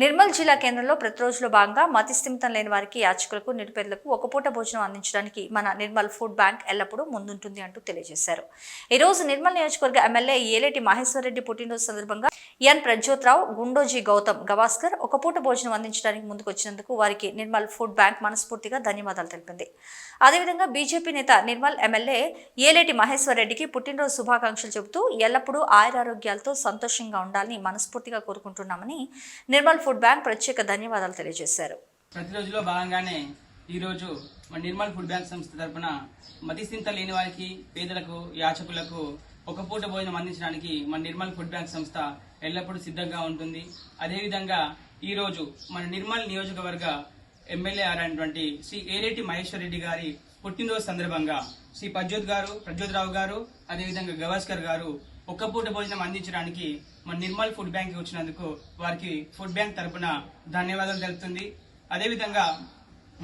నిర్మల్ జిల్లా కేంద్రంలో ప్రతిరోజులో భాగంగా మతి స్థిమితం లేని వారికి యాచకులకు నిరుపేదలకు ఒక పూట భోజనం అందించడానికి మన నిర్మల్ ఫుడ్ బ్యాంక్ ఎల్లప్పుడూ ముందుంటుంది అంటూ తెలియజేశారు. ఈ రోజు నిర్మల్ నియోజకవర్గ ఎమ్మెల్యే ఏలేటి మహేశ్వరరెడ్డి పుట్టినరోజు సందర్భంగా ఎన్ ప్రజ్యోత్రావు గుండోజీ గౌతమ్ గవాస్కర్ ఒక పూట భోజనం అందించడానికి ముందుకొచ్చినందుకు వారికి నిర్మల్ ఫుడ్ బ్యాంక్ మనస్ఫూర్తిగా ధన్యవాదాలు తెలిపింది. అదేవిధంగా బీజేపీ నేత నిర్మల్ ఎమ్మెల్యే ఏలేటి మహేశ్వరరెడ్డికి పుట్టినరోజు శుభాకాంక్షలు చెబుతూ ఎల్లప్పుడూ ఆయురారోగ్యాలతో సంతోషంగా ఉండాలని మనస్ఫూర్తిగా కోరుకుంటున్నామని నిర్మల్ ఫుడ్ ఫుడ్ బ్యాంక్ ప్రత్యేక ధన్యవాదాలు తెలియజేశారు. ప్రతిరోజులో భాగంగానే ఈరోజు మన నిర్మల్ ఫుడ్ బ్యాంక్ సంస్థ తరఫున మతిస్థింత లేని వారికి పేదలకు యాచకులకు ఒక పూట భోజనం అందించడానికి మన నిర్మల్ ఫుడ్ బ్యాంక్ సంస్థ ఎల్లప్పుడూ సిద్ధంగా ఉంటుంది. అదేవిధంగా ఈరోజు మన నిర్మల్ నియోజకవర్గ ఎమ్మెల్యే అయినటువంటి శ్రీ ఏరేటి మహేశ్వర్ రెడ్డి గారి పుట్టినరోజు సందర్భంగా శ్రీ ప్రజ్యోత్ గారు ప్రజ్యోత్ రావు గారు అదేవిధంగా గవాస్కర్ గారు ఒక్క పూట భోజనం అందించడానికి మన నిర్మల్ ఫుడ్ బ్యాంక్ వచ్చినందుకు వారికి ఫుడ్ బ్యాంక్ తరపున ధన్యవాదాలు తెలుపుతుంది. అదేవిధంగా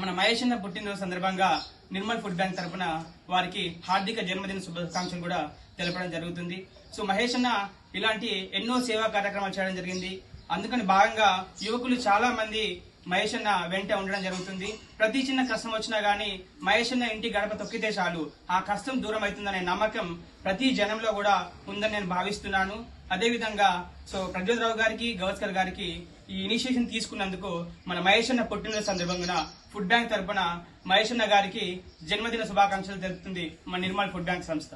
మన మహేష్ అన్న పుట్టినరోజు సందర్భంగా నిర్మల్ ఫుడ్ బ్యాంక్ తరపున వారికి హార్దిక జన్మదిన శుభాకాంక్షలు కూడా తెలపడం జరుగుతుంది. సో మహేష్ అన్న ఇలాంటి ఎన్నో సేవా కార్యక్రమాలు చేయడం జరిగింది. అందుకని భాగంగా యువకులు చాలా మంది మహేష్ అన్న వెంట ఉండడం జరుగుతుంది. ప్రతి చిన్న కష్టం వచ్చినా గానీ మహేష్ అన్న ఇంటి గడప తొక్కితే చాలు. ఆ కష్టం దూరం అవుతుందనే నమ్మకం ప్రతి జనంలో కూడా ఉందని నేను భావిస్తున్నాను. అదేవిధంగా సో ప్రజ్యోత్ గారికి గవస్కర్ గారికి ఈ ఇనిషియేషన్ తీసుకున్నందుకు మన మహేష్ అన్న పుట్టినరోజు సందర్భంగా ఫుడ్ బ్యాంక్ తరఫున మహేష్ అన్న గారికి జన్మదిన శుభాకాంక్షలు తెలుపుతుంది మన నిర్మల్ ఫుడ్ బ్యాంక్ సంస్థ.